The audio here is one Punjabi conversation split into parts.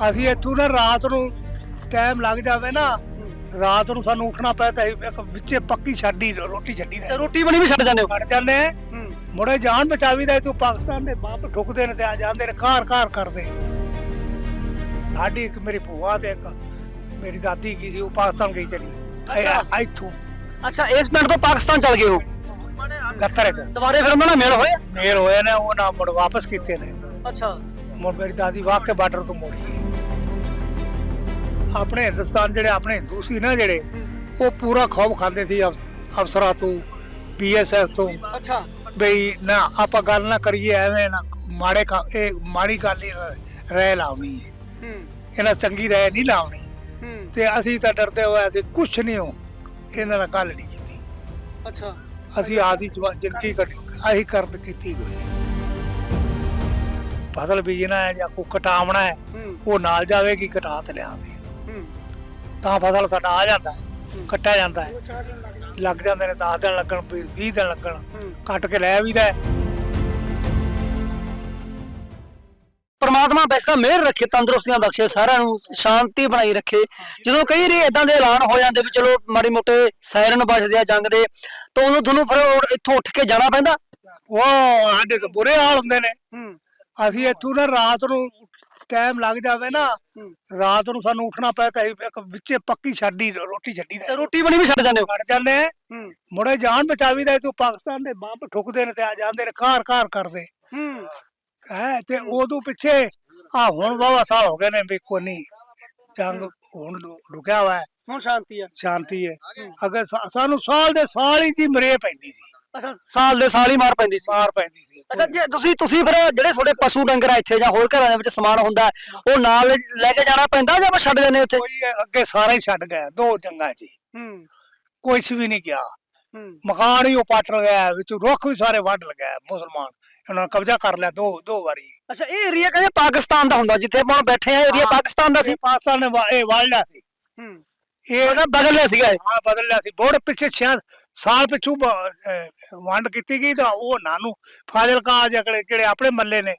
ਅਸੀਂ ਇੱਥੋਂ ਨਾ ਰਾਤ ਨੂੰ ਟਾਈਮ ਲੱਗ ਜਾਵੇ ਨਾ ਰਾਤ ਨੂੰ ਸਾਨੂੰ ਉੱਠਣਾ ਪੈ ਤਾਂ ਅਸੀਂ ਇੱਕ ਵਿੱਚੇ ਪੱਕੀ ਛੱਡੀ ਰੋਟੀ ਛੱਡੀ ਤੇ ਰੋਟੀ ਬਣੀ ਵੀ ਛੱਡ ਜਾਂਦੇ ਹੋ? ਖੜ ਜਾਂਦੇ ਮੁੜੇ ਜਾਨ ਬਚਾਵੀ ਦਾ ਤੂੰ ਪਾਕਿਸਤਾਨ ਦੇ ਬੰਬ ਠੁਕਦੇ ਨੇ ਤੇ ਆ ਜਾਂਦੇ ਨੇ ਖਾਰ ਖਾਰ ਕਰਦੇ। ਸਾਡੀ ਇੱਕ ਮੇਰੀ ਭੂਆ ਤੇ ਇੱਕ ਮੇਰੀ ਦਾਦੀ ਕੀ ਸੀ ਉਹ ਪਾਕਿਸਤਾਨ ਗਈ ਚਲੀ। ਇਹ- ਇੱਥੋਂ। ਅੱਛਾ ਇਸ ਪਿੰਡ ਤੋਂ ਪਾਕਿਸਤਾਨ ਚਲ ਗਏ ਹੋ ਗੱਤਰੇ ਚ ਦੁਬਾਰੇ ਫਿਰ ਉਹਨਾਂ ਨਾਲ ਮਿਲ ਹੋਇਆ? ਮੇਲ ਹੋਏ ਨੇ ਉਹ ਨਾ ਮੁੜ ਵਾਪਸ ਕੀਤੇ ਨੇ। ਅੱਛਾ। ਮੇਰੀ ਦਾਦੀ ਵਾਹ ਕੇ ਬਾਰਡਰ ਤੋਂ ਮੁੜੀ ਹੈ ਆਪਣੇ ਹਿੰਦੁਸਤਾਨ ਜਿਹੜੇ ਆਪਣੇ ਹਿੰਦੂ ਸੀ ਨਾ ਜਿਹੜੇ ਉਹ ਪੂਰਾ ਖੌਫ ਖਾਂਦੇ ਸੀ ਅਫ- ਅਫਸਰਾਂ ਤੋਂ ਬੀਐਸਐਫ ਤੋਂ। ਅੱਛਾ। ਬਈ ਨਾ ਆਪਾਂ ਗੱਲ ਨਾ ਕਰੀਏ ਐਵੇਂ ਨਾ ਮਾੜੇ ਇਹ ਮਾੜੀ ਗੱਲ ਹੀ ਰਹਿ ਲਾਉਣੀ ਹੈ। ਇਹਨਾਂ ਚੰਗੀ ਰਹਿ ਨਹੀਂ ਲਾਉਣੀ। ਤੇ ਅਸੀਂ ਤਾਂ ਡਰਦੇ ਹੋਏ ਅਸੀਂ ਕੁਛ ਨਹੀਂ ਹੋ ਇਹਨਾਂ ਨਾਲ ਗੱਲ ਨਹੀਂ ਕੀਤੀ। ਅੱਛਾ। ਅਸੀਂ ਆਦੀ ਜ਼ਿੰਦਗੀ ਕੱਢੀ। ਅਸੀਂ ਕਰਦ ਕੀਤੀ ਕੋਈ ਫਸਲ ਬੀਜਣਾ ਹੈ ਜਾਂ ਕੋ ਕਟਾਵਣਾ ਹੈ ਉਹ ਨਾਲ ਜਾਵੇਗੀ ਕਟਾ ਤੇ ਲਿਆਂਦੇ। ਤਾਂ ਫਸਲ ਸਾਡਾ ਆ ਜਾਂਦਾ ਹੈ, ਕੱਟਿਆ ਜਾਂਦਾ ਹੈ। ਲੱਗ ਜਾਂਦੇ। ਨੇ 10 ਦਿਨ ਲੱਗਣ 20 ਦਿਨ ਲੱਗਣ ਕੱਟ ਕੇ ਲੈ ਵੀਦਾ। ਪਰਮਾਤਮਾ ਵੈਸੇ ਤਾਂ ਮਿਹਰ ਰੱਖੇ ਤੰਦਰੁਸਤੀਆਂ ਬਖਸ਼ੇ ਸਾਰਿਆਂ ਨੂੰ ਸ਼ਾਂਤੀ ਬਣਾਈ ਰੱਖੇ। ਜਦੋਂ ਕਈ ਰੀ ਇਦਾਂ ਦੇ ਐਲਾਨ ਹੋ ਜਾਂਦੇ ਵੀ ਚਲੋ ਮਾੜੀ ਮੋਟੇ ਸਾਇਰਨ ਵੱਜਦੇ ਆ ਜੰਗ ਦੇ ਤਾਂ ਉਦੋਂ ਤੁਹਾਨੂੰ ਫਿਰ ਇੱਥੋਂ ਉੱਠ ਕੇ ਜਾਣਾ ਪੈਂਦਾ? ਉਹ ਸਾਡੇ ਤਾਂ ਬੁਰੇ ਹਾਲ ਹੁੰਦੇ ਨੇ। ਅਸੀਂ ਇੱਥੋਂ ਨਾ ਰਾਤ ਨੂੰ ਟਾਈਮ ਲੱਗ ਜਾਵੇ ਨਾ ਰਾਤ ਨੂੰ ਸਾਨੂੰ ਉੱਠਣਾ ਪੈ ਤਾਂ ਇੱਕ ਵਿੱਚੇ ਪੱਕੀ ਛੱਡੀ ਰੋਟੀ ਛੱਡੀ ਤੇ ਰੋਟੀ ਬਣੀ ਵੀ ਛੱਡ ਜਾਂਦੇ ਹੋ? ਖੜ ਜਾਂਦੇ ਮੁੜੇ ਜਾਨ ਬਚਾਵੀ ਦਾ ਤੂੰ ਪਾਕਿਸਤਾਨ ਦੇ ਬੰਬ ਠੁਕਦੇ ਨੇ ਤੇ ਆ ਜਾਂਦੇ ਨੇ ਖਾਰ ਖਾਰ ਕਰਦੇ। ਹੂੰ। ਹੈ ਤੇ ਉਦੋਂ ਪਿੱਛੇ ਆ ਹੁਣ ਵਾਵਾ ਸਾਲ ਹੋ ਗਏ ਨੇ ਵੀ ਕੋਈ ਨਹੀਂ ਜੰਗ ਹੁਣ ਰੁਕਿਆ ਹੋਇਆ ਹੁਣ ਸ਼ਾਂਤੀ ਆ। ਸ਼ਾਂਤੀ ਹੈ। ਅਗਰ ਸਾਨੂੰ ਸਾਲ ਦੇ ਸਾਲ ਹੀ ਦੀ ਮਰੇ ਪੈਂਦੀ ਸੀ। ਅੱਛਾ ਸਾਲ ਦੇ ਸਾਲ ਹੀ ਮਾਰ ਪੈਂਦੀ ਸੀ। ਮਾਰ ਪੈਂਦੀ ਸੀ। ਅੱਛਾ ਜੇ ਤੁਸੀਂ ਤੁਸੀਂ ਫਿਰ ਜਿਹੜੇ ਤੁਹਾਡੇ ਪਸ਼ੂ ਡੰਗਰ ਆ ਇੱਥੇ ਜਾਂ ਹੋਰ ਘਰਾਂ ਦੇ ਵਿੱਚ ਸਮਾਨ ਹੁੰਦਾ ਉਹ ਨਾਲ ਲੈ ਕੇ ਜਾਣਾ ਪੈਂਦਾ ਜਾਂ ਬਸ ਛੱਡ ਜਾਂਦੇ ਉੱਥੇ? ਕੋਈ ਅੱਗੇ ਸਾਰਾ ਹੀ ਛੱਡ ਗਿਆ ਦੋ ਜੰਗਾਂ 'ਚ ਹੀ। ਕੁਛ ਵੀ ਨਹੀਂ ਗਿਆ। ਹੂੰ। ਮਕਾਨ ਹੀ ਉਹ ਪੱਟ ਲਗਾਇਆ ਵਿੱਚ ਰੁੱਖ ਵੀ ਸਾਰੇ ਵੱਢ ਲਗਾਇਆ ਮੁਸਲਮਾਨ। ਉਹਨਾਂ ਨੇ ਕਬਜ਼ਾ ਕਰ ਲਿਆ ਦੋ ਦੋ ਵਾਰੀ। ਅੱਛਾ ਇਹ ਏਰੀਆ ਕਹਿੰਦੇ ਪਾਕਿਸਤਾਨ ਦਾ ਹੁੰਦਾ ਜਿੱਥੇ ਆਪਾਂ ਬੈਠੇ ਆ ਏਰੀਆ। ਪਾਕਿਸਤਾਨ ਦਾ ਸੀ? ਪਾਕਿਸਤਾਨ ਨੇ ਇਹ ਵਾੜ ਲਿਆ ਸੀ। ਹੂੰ। ਇਹ ਉਹਦਾ ਬਦਲ ਲਿਆ ਸੀਗਾ ਇਹ। ਹਾਂ ਬਦਲ ਲਿਆ ਸੀ। ਬਹੁਤ ਪਿੱਛੇ ਛੇ ਸਾਲ ਪਿੱਛੂ ਬ- ਅਹ ਵੰਡ ਕੀਤੀ ਗਈ ਤਾਂ ਉਹ ਨਾਨੂੰ ਫਾਜ਼ਿਲਕਾ ਜਿਹੜੇ ਜਿਹੜੇ ਆਪਣੇ ਮੱਲੇ ਨੇ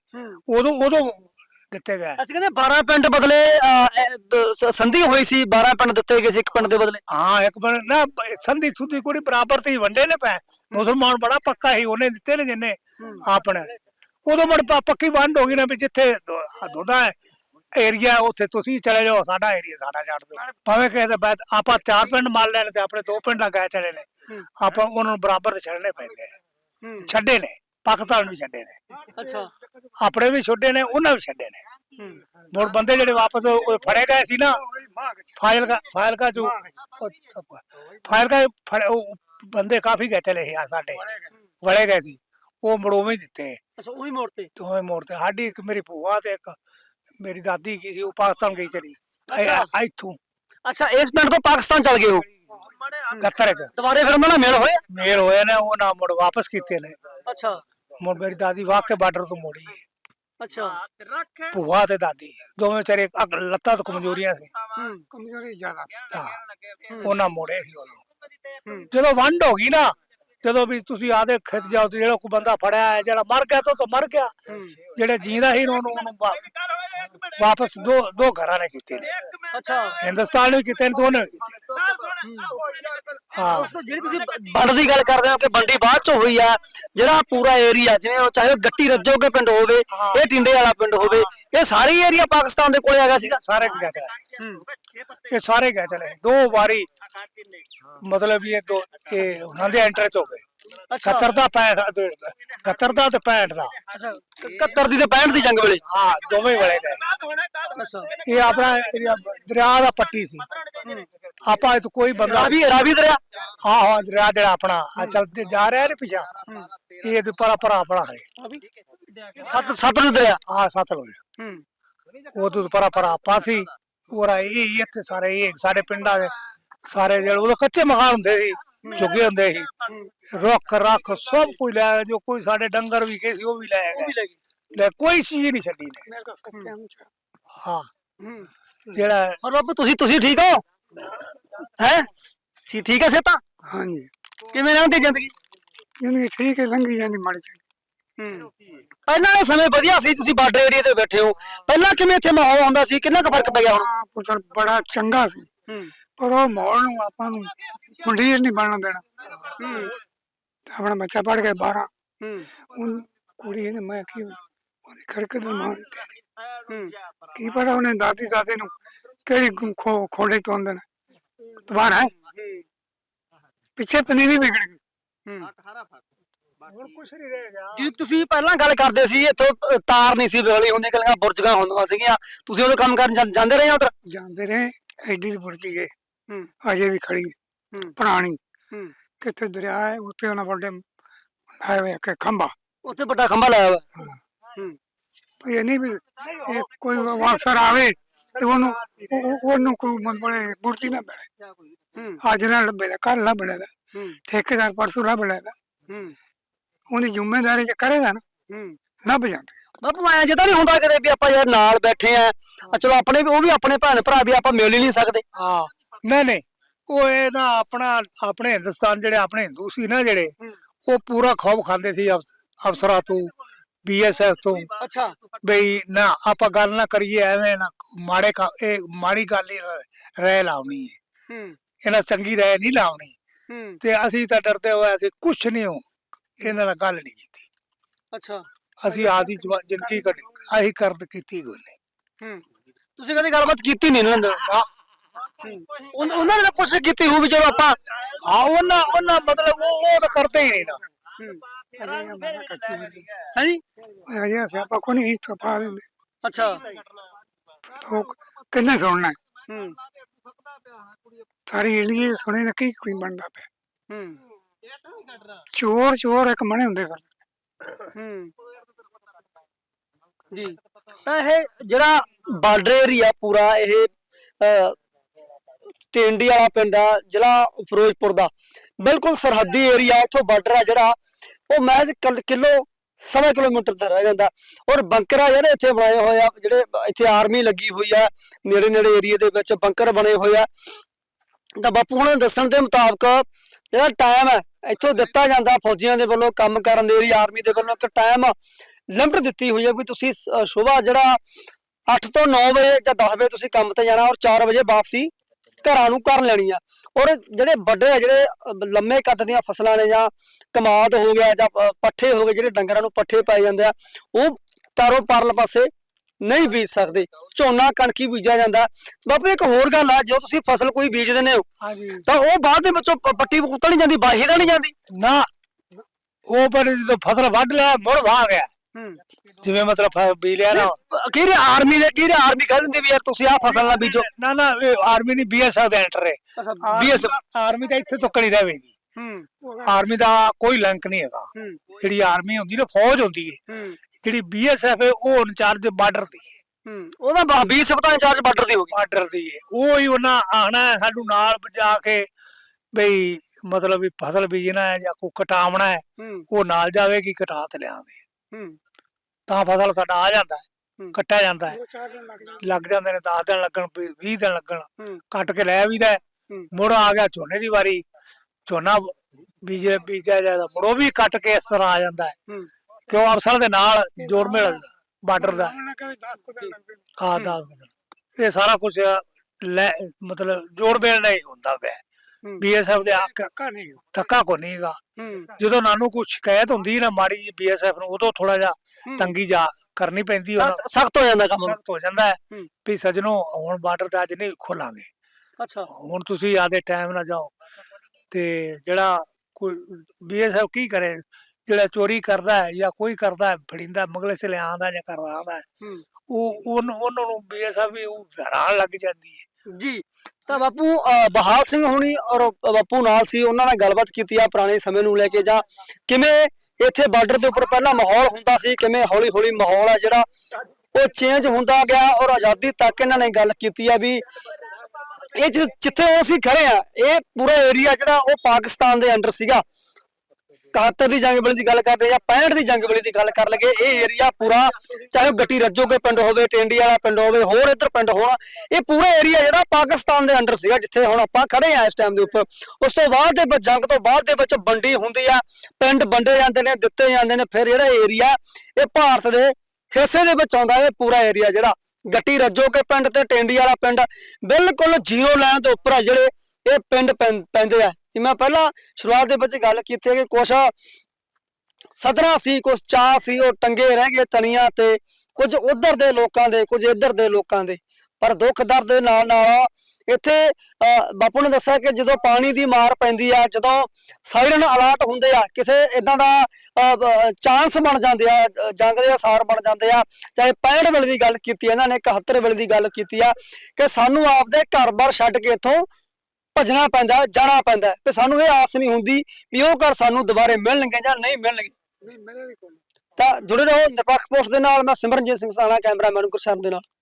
ਉਦੋਂ ਉਦੋਂ ਦਿੱਤੇ ਗਏ। ਅੱਛਾ ਕਹਿੰਦੇ 12 ਪਿੰਡ ਬਦਲੇ ਅਹ, ਇਹ ਦ- ਸ- ਸੰਧੀ ਹੋਈ ਸੀ 12 ਪਿੰਡ ਦਿੱਤੇ ਗਏ ਸੀ ਇੱਕ ਪਿੰਡ ਦੇ ਬਦਲੇ। ਹਾਂ ਇੱਕ ਬਣ ਨਾ ਬ- ਸੰਧੀ ਸੁਧੀ ਕੋਈ ਬਰਾਬਰ ਤੇ ਹੀ ਵੰਡੇ ਨੇ ਪੈ ਮੁਸਲਮਾਨ ਬੜਾ ਪੱਕਾ ਸੀ ਉਹਨੇ ਦਿੱਤੇ ਨੇ ਜਿੰਨੇ ਆਪਣੇ। ਉਦੋਂ ਪ- ਪੱਕੀ ਵੰਡ ਹੋ ਗਈ ਨਾ ਵੀ ਜਿੱਥੇ ਦੋਦਾ ਏਰੀਆ ਉੱਥੇ ਤੁਸੀਂ ਚਲੇ ਜਾਓ ਸਾਡਾ ਏਰੀਆ ਸਾਡਾ ਛੱਡ ਦਿਓ। ਭਾਵੇਂ ਕਿਸੇ ਦੇ ਬਾਅਦ ਆਪਾਂ ਚਾਰ ਪਿੰਡ ਮੰਨ ਲੈਣ ਤੇ ਆਪਣੇ ਦੋ ਪਿੰਡਾਂ ਗਏ ਚਲੇ ਨੇ ਆਪਾਂ ਉਹਨਾਂ ਨੂੰ ਬਰਾਬਰ ਤੇ ਛੱਡਣੇ ਪੈਂਦੇ ਆ। ਛੱਡੇ ਨੇ ਪਾਕਿਸਤਾਨ ਵੀ ਛੱਡੇ ਨੇ। ਅੱਛਾ। ਆਪਣੇ ਵੀ ਛੱਡੇ ਨੇ ਉਹਨਾਂ ਵੀ ਛੱਡੇ ਨੇ। ਮੁੜ ਬੰਦੇ ਜਿਹੜੇ ਵਾਪਸ ਉਹ ਫੜੇ ਗਏ ਸੀ ਨਾ ਫਾਈਲ ਕਾ ਫਾਈਲ ਕਾ ਜੋ ਫੜੇ ਉਹ ਬੰਦੇ ਕਾਫੀ ਗਏ ਚਲੇ ਆ ਸਾਡੇ। ਵੜੇ ਗਏ। ਸੀ। ਉਹ ਮੜੋਵੇਂ ਦਿੱਤੇ। ਅੱਛਾ ਉਹੀ ਮੋੜ ਤੇ। ਦੋਵੇਂ ਮੋੜ ਤੇ। ਸਾਡੀ ਇੱਕ ਮੇਰੀ ਭੂਆ ਤੇ ਇੱਕ ਮੇਰੀ ਦਾਦੀ ਕੀ ਸੀ ਉਹ ਪਾਕਿਸਤਾਨ ਗਈ ਚਲੀ। ਅੱਛਾ। ਇੱਥੋਂ। ਅੱਛਾ ਇਸ ਪਿੰਡ ਤੋਂ ਪਾਕਿਸਤਾਨ ਚਲ ਗਏ ਹੋ ਗੱਤਰੇ ਚ ਦੁਬਾਰੇ ਫਿਰ ਉਹਨਾਂ ਨਾਲ ਮਿਲ ਹੋਇਆ? ਮੇਲ ਹੋਏ ਨੇ ਉਹ ਨਾ ਮੁੜ ਵਾਪਸ ਕੀਤੇ ਨੇ। ਅੱਛਾ। ਮੁੜ ਮੇਰੀ ਦਾਦੀ ਵਾਹ ਕੇ ਬਾਰਡਰ ਤੋਂ ਮੁੜੀ ਹੈ। ਅੱਛਾ। ਭੂਆ ਤੇ ਦਾਦੀ ਦੋਵੇਂ ਚਾਰੇ ਲੱਤਾਂ ਤੋਂ ਕਮਜ਼ੋਰੀਆਂ ਸੀ। ਕਮਜ਼ੋਰੀ ਜ਼ਿਆਦਾ ਹਾਂ। ਉਹਨਾਂ ਮੋੜੇ ਸੀ ਉਦੋਂ। ਜਦੋਂ ਵੰਡ ਹੋ ਗਈ ਨਾ ਜਦੋਂ ਵੀ ਤੁਸੀਂ ਆਦੇ ਖਿੱਚ ਜਾਓ ਤੇ ਜਿਹੜਾ ਕੋਈ ਬੰਦਾ ਫੜਿਆ ਹੈ ਜਿਹੜਾ ਮਰ ਗਿਆ ਤਾਂ ਮਰ ਗਿਆ। ਜਿਹੜੇ ਜੀਂਦਾ ਸੀ ਉਹਨੂੰ ਉਹਨੂੰ ਵਾਪਸ ਦੋ ਦੋ ਘਰਾਂ ਨੇ ਕੀਤੇ ਨੇ। ਅੱਛਾ। ਹਿੰਦੁਸਤਾਨ ਨੇ ਕੀਤੇ ਨੇ ਤੇ ਉਹਨੇ ਵੀ ਕੀਤੇ ਨੇ। ਹਾਂ। ਉਸ ਤੋਂ ਜਿਹੜੀ ਤੁਸੀਂ ਵੰਡ ਦੀ ਗੱਲ ਕਰਦੇ ਹੋ ਕਿ ਵੰਡੀ ਬਾਅਦ ਚ ਹੋਈ ਆ। ਜਿਹੜਾ ਪੂਰਾ ਏਰੀਆ ਜਿਵੇਂ ਉਹ ਚਾਹੇ ਗੱਟੀ ਰੱਜੋਗੇ ਪਿੰਡ ਹੋਵੇ ਇਹ ਟਿੰਡੇ ਵਾਲਾ ਪਿੰਡ ਹੋਵੇ ਇਹ ਸਾਰੇ ਏਰੀਆ ਪਾਕਿਸਤਾਨ ਦੇ ਕੋਲੇ ਹੈਗਾ ਸੀਗਾ। ਸਾਰੇ ਚਲੇ ਇਹ ਸਾਰੇ ਚਲੇ ਦੋ ਵਾਰੀ ਮਤਲਬ ਇਹ ਦੋ ਇਹ ਉਹਨਾਂ ਦੇ ਐਂਟਰ ਚ ਹੋ ਗਏ। 70 ਦਾ 65 71 ਦਾ ਤੇ 65 ਦਾ। ਅੱਛਾ 71 ਦੀ ਤੇ 65 ਦੀ ਜੰਗ ਵੇਲੇ? ਹਾਂ ਦੋਵੇਂ ਵਲੇ ਅੱਛਾ। ਇਹ ਆਪਣਾ ਏਰੀਆ ਦਰਿਆ ਦਾ ਪੱਟੀ ਸੀ। ਆਪਾਂ ਇਹ ਕੋਈ ਬੰਦਾ ਰਾਵੀ ਰਾਵੀ ਦਰਿਆ? ਹਾਂ ਹਾਂ ਦਰਿਆ ਜਿਹੜਾ ਆਪਣਾ ਆ ਚੱਲਦੇ ਜਾ ਰਿਹਾ ਨੇ ਪਿਛਾ। ਇਹ ਤੇ ਪਰਾ ਪਰਾ ਆਪਣਾ ਹੈ। ਸੱਤ ਸਤਲੁਜ ਦਰਿਆ? ਆ ਸਤਲੁਜ ਹੂੰ। ਉਹ ਤੋਂ ਪਰਾ ਪਰਾ ਆਪਾਂ ਸੀ। ਉਹਰਾ ਇਹ ਇੱਥੇ ਸਾਰੇ ਇਹ ਸਾਡੇ ਪਿੰਡਾਂ ਦੇ ਸਾਰੇ ਜਿਹੜੇ ਉਦੋਂ ਕੱਚੇ ਮਕਾਨ ਹੁੰਦੇ ਸੀ ਝੁੱਗੇ ਹੁੰਦੇ ਸੀ। ਰੁੱਖ ਰੱਖ ਸਭ ਕੁਝ ਲੈ ਆਏ, ਜੋ ਕੋਈ ਸਾਡੇ ਡੰਗਰ ਵੀ ਗਏ ਸੀ ਉਹ ਵੀ ਲੈ ਗਏ। ਲੈ ਕੋਈ ਚੀਜ਼ ਨਹੀਂ ਛੱਡੀ ਨੇ ਹਾਂ। ਜਿਹੜਾ ਹੋਰ ਰੱਬ ਤੁਸੀਂ ਤੁਸੀਂ ਠੀਕ ਹੋ? ਹੈ? ਸੀ ਠੀਕ ਹੈ ਸੇਤਾ ਹਾਂਜੀ। ਕਿਵੇਂ ਰਹਿੰਦੀ ਜ਼ਿੰਦਗੀ? ਜਿੰਦਗੀ ਠੀਕ ਹੈ ਲੰਘੀ ਜਾਂਦੀ ਮਾੜੀ ਚੰਗੀ ਪਹਿਲਾਂ ਦੇ ਸਮੇਂ ਵਧੀਆ ਸੀ ਤੁਸੀਂ ਬਾਰਡਰ ਏਰੀਆ ਤੇ ਬੈਠੇ ਹੋ। ਪਹਿਲਾਂ ਕਿਵੇਂ ਇੱਥੇ ਮਾਹੌਲ ਹੁੰਦਾ ਸੀ? ਕਿੰਨਾ ਕੁ ਫ਼ਰਕ ਪੈ ਗਿਆ ਹੁਣ? ਹਾਂ ਪੁੱਤਰ ਬੜਾ ਚੰਗਾ ਸੀ। ਪਰ ਉਹ ਮਾਹੌਲ ਨੂੰ ਆਪਾਂ ਨੂੰ ਮੁੰਡੀਰ ਨਹੀਂ ਬਣਨ ਦੇਣਾ। ਤੇ ਆਪਣਾ ਬੱਚਾ ਪੜ ਕੇ 12 ਉਹ ਕੁੜੀ ਨੇ ਮੈਂ ਕੀ ਉਹਨੇ ਖਰਕ ਦੇ ਮਾਂ ਦਿੱਤੇ। ਕੀ ਪਤਾ ਉਹਨੇ ਦਾਦੀ ਦਾਦੇ ਨੂੰ ਕਿਹੜੀ ਖੋੜੇ ਤੋਂ ਅੰਦਰ ਤਬਾਰ ਹੈ। ਪਿੱਛੇ ਪਨੀਰੀ ਵਿਗੜ ਗਈ। ਹੁਣ ਕੁਛ ਨਹੀਂ ਰਹਿ ਗਿਆ। ਜੀ ਤੁਸੀਂ ਪਹਿਲਾਂ ਗੱਲ ਕਰਦੇ ਸੀ ਇੱਥੋਂ ਤਾਰ ਨਹੀਂ ਸੀ ਬਗਲੀ ਹੁੰਦੀ ਗੱਲਾਂ ਬੁਰਜੀਆਂ ਹੁੰਦੀਆਂ ਸੀਗੀਆਂ। ਤੁਸੀਂ ਉਦੋਂ ਕੰਮ ਕਰਨ ਜਾਂਦੇ ਰਹੇ ਹੋ ਉਧਰ? ਜਾਂਦੇ ਰਹੇ ਐਡੀ ਬੁਰਜੀ ਗਏ। ਹੂੰ। ਅਜੇ ਵੀ ਖੜੀ ਹੈ, ਹੂੰ। ਪੁਰਾਣੀ। ਹੂੰ। ਕਿੱਥੇ ਦਰਿਆ ਹੈ ਉੱਥੇ ਉਹਨਾਂ ਵੱਡੇ ਲਾਇਆ ਹੋਇਆ ਕਿ ਖੰਭਾ। ਉੱਥੇ ਵੱਡਾ ਖੰਭਾ ਲਾਇਆ ਵਾ ਪਰ ਇਹ ਨਹੀਂ ਵੀ ਇਹ ਕੋਈ ਵਾਸਰ ਆਵੇ ਤੇ ਉਹਨੂੰ ਉਹ- ਉਹ- ਉਹਨੂੰ ਕੋਈ ਮਤਲਬ ਬੁਰਜੀ ਨਾ ਬਣੇ। ਅੱਜ ਨਾ ਲੱਭੇ ਦਾ ਕੱਲ ਨਾ ਬਣੇਗਾ ਠੇਕੇਦਾਰ ਪਰਸੋਂ ਨਾ ਬਣੇਗਾ ਉਹਦੀ ਜ਼ਿੰਮੇਵਾਰੀ ਜੇ ਕਰੇਗਾ ਨਾ ਲੱਭ ਜਾਂਦੇ। ਬਾਪੂ ਐ ਜਦਾਂ ਨਹੀਂ ਹੁੰਦਾ ਕਦੇ ਵੀ ਆਪਾਂ ਯਾਰ ਨਾਲ ਬੈਠੇ ਆ। ਆ ਚਲੋ ਆਪਣੇ ਵੀ ਉਹ ਵੀ ਆਪਣੇ ਭੈਣ ਭਰਾ ਵੀ ਆਪਾਂ ਮਿਲ ਹੀ ਨਹੀਂ ਸਕਦੇ। ਹਾਂ। ਨਹੀਂ ਨਹੀਂ ਉਹ ਇਹ ਨਾ ਆਪਣਾ ਆਪਣੇ ਹਿੰਦੁਸਤਾਨ ਜਿਹੜੇ ਆਪਣੇ ਹਿੰਦੂ ਸੀ ਨਾ ਜਿਹੜੇ ਉਹ ਪੂਰਾ ਖੌਫ ਖਾਂਦੇ ਸੀ ਅਫ- ਅਫਸਰਾਂ ਤੋਂ ਬੀਐਸਐਫ ਤੋਂ। ਅੱਛਾ। ਬਈ ਨਾ ਆਪਾਂ ਗੱਲ ਨਾ ਕਰੀਏ ਐਵੇਂ ਨਾ ਮਾੜੇ ਕਾ- ਇਹ ਮਾੜੀ ਗੱਲ ਹੀ ਰਹਿ ਲਾਉਣੀ ਹੈ ਹੂੰ। ਇਹਨਾਂ ਚੰਗੀ ਰਹਿ ਨਹੀਂ ਲਾਉਣੀ। ਤੇ ਅਸੀਂ ਤਾਂ ਡਰਦੇ ਹੋਏ ਅਸੀਂ ਕੁਛ ਨਹੀਂ ਹੋ ਇਹਨਾਂ ਨਾਲ ਗੱਲ ਨਹੀਂ ਕੀਤੀ। ਅੱਛਾ। ਅਸੀਂ ਆਦੀ ਜ਼ਿੰਦਗੀ ਕੱਢੀ। ਅਸੀਂ ਕਰਦ ਕੀਤੀ ਕੋਈ ਨਹੀਂ। ਹੂੰ। ਤੁਸੀਂ ਕਦੇ ਗੱਲਬਾਤ ਕੀਤੀ ਨਹੀਂ ਇਹਨਾਂ ਨਾਲ? ਨਾ। ਉਨ- ਉਹਨਾਂ ਨੇ ਤਾਂ ਕੋਸ਼ਿਸ਼ ਕੀਤੀ ਹੋਊ ਵੀ ਚਲੋ ਆਪਾਂ ਹਾਂ ਉਹਨਾਂ ਉਹਨਾਂ ਮਤਲਬ ਉਹ ਉਹ ਤਾਂ ਕਰਦੇ ਹੀ ਨਹੀਂ ਨਾ। ਹਾਂਜੀ ਅਜੇ ਸਿਆਪਾ ਕੋਈ ਨਹੀਂ ਛਪਾ ਦਿੰਦੇ। ਅੱਛਾ। ਲੋਕ ਕਿੰਨੇ ਸੁਣਨਾ ਹੈ? ਹੂੰ। ਸਾਰੀ ਇੰਡੀਆ ਸੁਣੇ ਨਾ ਕੀ ਕੋਈ ਬਣਦਾ ਪਿਆ? ਹੂੰ। ਚੋਰ ਚੋਰ ਇੱਕ ਮਣੇ ਹੁੰਦੇ ਫਿਰ। ਹੂੰ। ਜੀ। ਤਾਂ ਇਹ ਜਿਹੜਾ ਬਾਰਡਰ ਏਰੀਆ ਪੂਰਾ ਇਹ ਅਹ, ਟਿੰਡੀ ਵਾਲਾ ਪਿੰਡ ਆ, ਜ਼ਿਲ੍ਹਾ ਫਿਰੋਜ਼ਪੁਰ ਦਾ। ਬਿਲਕੁਲ ਸਰਹੱਦੀ ਏਰੀਆ ਇੱਥੋਂ ਬਾਰਡਰ ਆ ਜਿਹੜਾ, ਉਹ ਮਹਿਜ਼ ਕਿਲੋ ਸਵਾ ਕਿਲੋਮੀਟਰ ਦਾ ਰਹਿ ਜਾਂਦਾ। ਔਰ ਬੰਕਰ ਆ ਜਿਹੜੇ ਇੱਥੇ ਬਣਾਏ ਹੋਏ ਆ, ਜਿਹੜੇ ਇੱਥੇ ਆਰਮੀ ਲੱਗੀ ਹੋਈ ਆ ਨੇੜੇ ਨੇੜੇ ਏਰੀਆ ਦੇ ਵਿੱਚ ਬੰਕਰ ਬਣੇ ਹੋਏ ਆ। ਤਾਂ ਬਾਪੂ ਹੁਣ ਦੱਸਣ ਦੇ ਮੁਤਾਬਕ, ਜਿਹੜਾ ਟਾਈਮ ਹੈ ਇੱਥੋਂ ਦਿੱਤਾ ਜਾਂਦਾ ਫੌਜੀਆਂ ਦੇ ਵੱਲੋਂ, ਕੰਮ ਕਰਨ ਦੇ ਲਈ ਆਰਮੀ ਦੇ ਵੱਲੋਂ ਇੱਕ ਟਾਈਮ ਲਿਮਟ ਦਿੱਤੀ ਹੋਈ ਹੈ ਵੀ ਤੁਸੀਂ ਸਵੇਰ ਜਿਹੜਾ 8 ਤੋਂ 9 ਵਜੇ ਜਾਂ 10 ਵਜੇ ਤੁਸੀਂ ਕੰਮ ਤੇ ਜਾਣਾ ਔਰ 4 ਵਜੇ ਵਾਪਸੀ ਘਰਾਂ ਨੂੰ ਕਰ ਲੈਣੀ ਆ। ਔਰ ਜਿਹੜੇ ਵੱਡੇ ਆ, ਜਿਹੜੇ ਲੰਮੇ ਕੱਦ ਦੀਆਂ ਫਸਲਾਂ ਨੇ ਜਾਂ ਕਮਾਦ ਹੋ ਗਿਆ ਜਾਂ ਪੱਠੇ ਹੋ ਗਏ ਜਿਹੜੇ ਡੰਗਰਾਂ ਨੂੰ ਪੱਠੇ ਪਾਏ ਜਾਂਦੇ ਆ ਉਹ ਤਾਰੋਂ ਪਰਲ ਪਾਸੇ ਨਹੀਂ ਬੀਜ ਸਕਦੇ। ਝੋਨਾ ਕਣਕੀ ਬੀਜਿਆ ਜਾਂਦਾ। ਬਾਪੂ ਇੱਕ ਹੋਰ ਗੱਲ ਆ ਜਦੋਂ ਤੁਸੀਂ ਫਸਲ ਕੋਈ ਬੀਜ ਦਿੰਦੇ ਹੋ ਤਾਂ ਉਹ ਬਾਅਦ ਦੇ ਵਿੱਚੋਂ ਪੱਟੀ ਪੁੱਤਲ ਨਹੀਂ ਜਾਂਦੀ ਬਾਹੀ ਤਾਂ ਨਹੀਂ ਜਾਂਦੀ। ਨਾ ਉਹ ਪਰ ਜਦੋਂ ਫਸਲ ਵੱਢ ਲਿਆ ਮੁੜ ਵਾਹ ਗਿਆ। ਜਿਵੇਂ ਮਤਲਬ ਫ- ਬੀ ਲਿਆ ਨਾ। ਕਿਹੜੇ ਆਰਮੀ ਦੇ ਕਿਹੜੇ ਆਰਮੀ ਕਹਿ ਦਿੰਦੀ ਵੀ ਯਾਰ ਤੁਸੀਂ ਆਹ ਫਸਲ ਨਾ ਬੀਜੋ। ਨਾ ਨਾ ਇਹ ਆਰਮੀ ਨਹੀਂ ਬੀਐਸਐਫ ਦਾ ਐਂਟਰ ਹੈ ਬੀਐਸ ਆਰਮੀ ਤਾਂ ਇੱਥੇ ਤੋਂ ਕਲੀ ਰਹੇਗੀ। ਹੂੰ। ਆਰਮੀ ਦਾ ਕੋਈ ਲਿੰਕ ਨਹੀਂ ਹੈਗਾ। ਹੂੰ। ਜਿਹੜੀ ਆਰਮੀ ਹੁੰਦੀ ਨਾ ਫੌਜ ਹੁੰਦੀ ਹੈ ਹੂੰ। ਜਿਹੜੀ ਬੀਐਸਐਫ ਹੈ ਉਹ ਇੰਚਾਰਜ ਬਾਰਡਰ ਦੀ ਹੈ ਹੂੰ ਉਹਦਾ 20 ਸਪਤਾ ਇੰਚਾਰਜ ਬਾਰਡਰ ਦੀ ਹੋ ਗਈ। ਬਾਰਡਰ ਦੀ ਹੈ ਉਹ ਹੀ ਉਹਨਾਂ ਆਣਾ ਹੈ ਸਾਨੂੰ ਨਾਲ ਜਾ ਕੇ ਬਈ ਮਤਲਬ ਵੀ ਫਸਲ ਬੀਜਣਾ ਹੈ ਜਾਂ ਕੋ ਕਟਾਵਣਾ ਹੈ ਹੂੰ। ਉਹ ਨਾਲ ਜਾਵੇਗੀ ਕਟਾ ਤੇ ਲਿਆਂਦੇ ਹੂੰ। ਤਾਂ ਫਸਲ ਸਾਡਾ ਆ ਜਾਂਦਾ ਹੈ ਹੂੰ। ਕੱਟਿਆ ਜਾਂਦਾ ਹੈ। ਲੱਗ ਜਾਂਦੇ ਨੇ 10 ਦਿਨ ਲੱਗਣ 20 ਦਿਨ ਲੱਗਣ। ਹੂੰ। ਕੱਟ ਕੇ ਲੈ ਵੀਦਾ ਹੈ। ਹੂੰ। ਮੁੜ ਆ ਗਿਆ ਝੋਨੇ ਦੀ ਵਾਰੀ। ਝੋਨਾ ਬੀਜੇ ਬੀਜਿਆ ਜਾਂਦਾ। ਮੁੜੋ ਵੀ ਕੱਟ ਕੇ ਇਸ ਤਰ੍ਹਾਂ ਆ ਜਾਂਦਾ ਹੈ। ਹੂੰ। ਕਿਉਂ? ਅਫਸਰ ਦੇ ਨਾਲ ਜੋੜ ਮੇਲ ਬਾਰਡਰ ਦਾ। ਉਹਨਾਂ ਕਹੇ 10 ਕੁ ਦਿਨ ਲੱਗਦੇ ਆ ਦਾਸ ਦਿਨ। ਇਹ ਸਾਰਾ ਕੁਝ ਲੈ ਮਤਲਬ ਜੋੜ ਮੇਲ ਨਹੀਂ ਹੁੰਦਾ ਪਿਆ। ਹੂੰ। ਬੀਐਸਐਫ ਦੇ ਹੱਕ ਧੱਕਾ ਨਹੀਂ ਧੱਕਾ ਕੋ ਨਹੀਂਗਾ ਜਦੋਂ ਨਾਨੂੰ ਕੋਈ ਸ਼ਿਕਾਇਤ ਹੁੰਦੀ ਨਾ ਮਾੜੀ ਜੀ ਬੀਐਸਐਫ ਨੂੰ ਉਦੋਂ ਥੋੜਾ ਜਿਹਾ ਤੰਗੀ ਜਾ ਕਰਨੀ ਪੈਂਦੀ ਉਹਨਾਂ ਸਖਤ ਹੋ ਜਾਂਦਾ ਕੰਮ। ਸਖਤ ਹੋ ਜਾਂਦਾ ਹੈ। ਵੀ ਸਜਣੋ ਹੁਣ ਬਾਰਡਰ ਤੇ ਅੱਜ ਨਹੀਂ ਖੋਲਾਂਗੇ। ਅੱਛਾ। ਹੁਣ ਤੁਸੀਂ ਆਦੇ ਟਾਈਮ ਨਾਲ ਜਾਓ। ਤੇ ਜਿਹੜਾ ਕੋਈ ਬੀਐਸਐਫ ਕੀ ਕਰੇ? ਜਿਹੜਾ ਚੋਰੀ ਕਰਦਾ ਹੈ ਜਾਂ ਕੋਈ ਕਰਦਾ ਹੈ ਫੜਿੰਦਾ ਮਗਲੇ ਸੇ ਲਿਆਂਦਾ ਜਾਂ ਕਰਦਾ ਹੂੰ ਉਹ ਉਹਨੂੰ ਉਹਨਾਂ ਨੂੰ ਬੀਐਸਐਫ ਵੀ ਉਹ ਹੈਰਾਨ ਲੱਗ ਜਾਂਦੀ ਹੈ। ਜੀ ਤਾਂ ਬਾਪੂ ਅਹ, ਬਹਾਲ ਸਿੰਘ ਹੋਣੀ ਔਰ ਬਾਪੂ ਨਾਲ ਸੀ ਉਹਨਾਂ ਨਾਲ ਗੱਲਬਾਤ ਕੀਤੀ ਆ ਪੁਰਾਣੇ ਸਮੇਂ ਨੂੰ ਲੈ ਕੇ ਜਾਂ ਕਿਵੇਂ ਇੱਥੇ ਬਾਰਡਰ ਦੇ ਉੱਪਰ ਪਹਿਲਾਂ ਮਾਹੌਲ ਹੁੰਦਾ ਸੀ ਕਿਵੇਂ ਹੌਲੀ ਹੌਲੀ ਮਾਹੌਲ ਆ ਜਿਹੜਾ ਉਹ ਚੇਂਜ ਹੁੰਦਾ ਗਿਆ ਔਰ ਆਜ਼ਾਦੀ ਤੱਕ ਇਹਨਾਂ ਨੇ ਗੱਲ ਕੀਤੀ ਆ ਵੀ ਇਹ ਜਿ- ਜਿੱਥੇ ਉਹ ਅਸੀਂ ਖੜੇ ਆ ਇਹ ਪੂਰਾ ਏਰੀਆ ਜਿਹੜਾ ਉਹ ਪਾਕਿਸਤਾਨ ਦੇ ਅੰਡਰ ਸੀਗਾ। 71 ਦੀ ਜੰਗ ਵੇਲੇ ਦੀ ਗੱਲ ਕਰਦੇ ਜਾਂ 65 ਦੀ ਜੰਗ ਵੇਲੇ ਦੀ ਗੱਲ ਕਰ ਲਗੇ ਇਹ ਏਰੀਆ ਪੂਰਾ ਚਾਹੇ ਉਹ ਗੱਟੀ ਰੱਜੋਗੇ ਪਿੰਡ ਹੋਵੇ, ਟੇਂਡੀ ਵਾਲਾ ਪਿੰਡ ਹੋਵੇ, ਹੋਰ ਇੱਧਰ ਪਿੰਡ ਹੋਣਾ, ਇਹ ਪੂਰਾ ਏਰੀਆ ਜਿਹੜਾ ਪਾਕਿਸਤਾਨ ਦੇ ਅੰਡਰ ਸੀਗਾ, ਜਿੱਥੇ ਹੁਣ ਆਪਾਂ ਖੜੇ ਆ ਇਸ ਟਾਈਮ ਦੇ ਉੱਪਰ। ਉਸ ਤੋਂ ਬਾਅਦ ਦੇ ਵਿੱਚ, ਜੰਗ ਤੋਂ ਬਾਅਦ ਦੇ ਵਿੱਚ ਵੰਡੀ ਹੁੰਦੀ ਆ, ਪਿੰਡ ਵੰਡੇ ਜਾਂਦੇ ਨੇ, ਦਿੱਤੇ ਜਾਂਦੇ ਨੇ, ਫਿਰ ਜਿਹੜਾ ਏਰੀਆ ਇਹ ਭਾਰਤ ਦੇ ਹਿੱਸੇ ਦੇ ਵਿੱਚ ਆਉਂਦਾ, ਇਹ ਪੂਰਾ ਏਰੀਆ ਜਿਹੜਾ। ਗੱਟੀ ਰੱਜੋਗੇ ਪਿੰਡ ਤੇ ਟੇਂਡੀ ਵਾਲਾ ਪਿੰਡ, ਬਿਲਕੁਲ ਜ਼ੀਰੋ ਲਾਈਨ ਦੇ ਉੱਪਰ ਆ ਜਿਹੜੇ ਇਹ ਪਿੰਡ ਪੈਂ- ਪੈਂਦੇ ਆ। ਜਿਵੇਂ ਮੈਂ ਪਹਿਲਾਂ ਸ਼ੁਰੂਆਤ ਦੇ ਵਿੱਚ ਗੱਲ ਕੀਤੀ ਹੈ ਕਿ ਕੁਛ ਸਦਰਾ ਸੀ ਕੁਛ ਚਾਹ ਸੀ ਉਹ ਟੰਗੇ ਰਹਿ ਗਏ ਤਣੀਆਂ ਤੇ ਕੁਝ ਉਧਰ ਦੇ ਲੋਕਾਂ ਦੇ ਕੁਝ ਇੱਧਰ ਦੇ ਲੋਕਾਂ ਦੇ। ਪਰ ਦੁੱਖ ਦਰਦ ਦੇ ਨਾਲ ਨਾਲ ਇੱਥੇ ਅਹ, ਬਾਪੂ ਨੇ ਦੱਸਿਆ ਕਿ ਜਦੋਂ ਪਾਣੀ ਦੀ ਮਾਰ ਪੈਂਦੀ ਆ ਜਦੋਂ ਸਾਇਰਨ ਅਲਰਟ ਹੁੰਦੇ ਆ ਕਿਸੇ ਇਦਾਂ ਦਾ ਚਾਂਸ ਬਣ ਜਾਂਦੇ ਆ ਅ, ਜੰਗ ਦੇ ਅਸਾਰ ਬਣ ਜਾਂਦੇ ਆ ਚਾਹੇ 65 ਵੇਲੇ ਦੀ ਗੱਲ ਕੀਤੀ ਆ, ਇਹਨਾਂ ਨੇ 71 ਵੇਲੇ ਦੀ ਗੱਲ ਕੀਤੀ ਆ ਕਿ ਸਾਨੂੰ ਆਪਦੇ ਘਰ-ਬਾਰ ਛੱਡ ਕੇ ਇੱਥੋਂ ਭੱਜਣਾ ਪੈਂਦਾ ਜਾਣਾ ਪੈਂਦਾ ਤੇ ਸਾਨੂੰ ਇਹ ਆਸ ਨਹੀਂ ਹੁੰਦੀ ਵੀ ਉਹ ਘਰ ਸਾਨੂੰ ਦੁਬਾਰੇ ਮਿਲਣਗੇ ਜਾਂ ਨਹੀਂ ਮਿਲਣਗੇ। ਨਹੀਂ ਵੀ ਕੋਲ ਤਾਂ ਜੁੜੇ ਰਹੋ ਨਿਰਪੱਖ ਪੋਸਟ ਦੇ ਨਾਲ ਮੈਂ ਸਿਮਰਨਜੀਤ ਸਿੰਘ ਸਾਣਾ ਕੈਮਰਾਮੈਨ ਗੁਰਸ਼ਰਨ ਦੇ ਨਾਲ।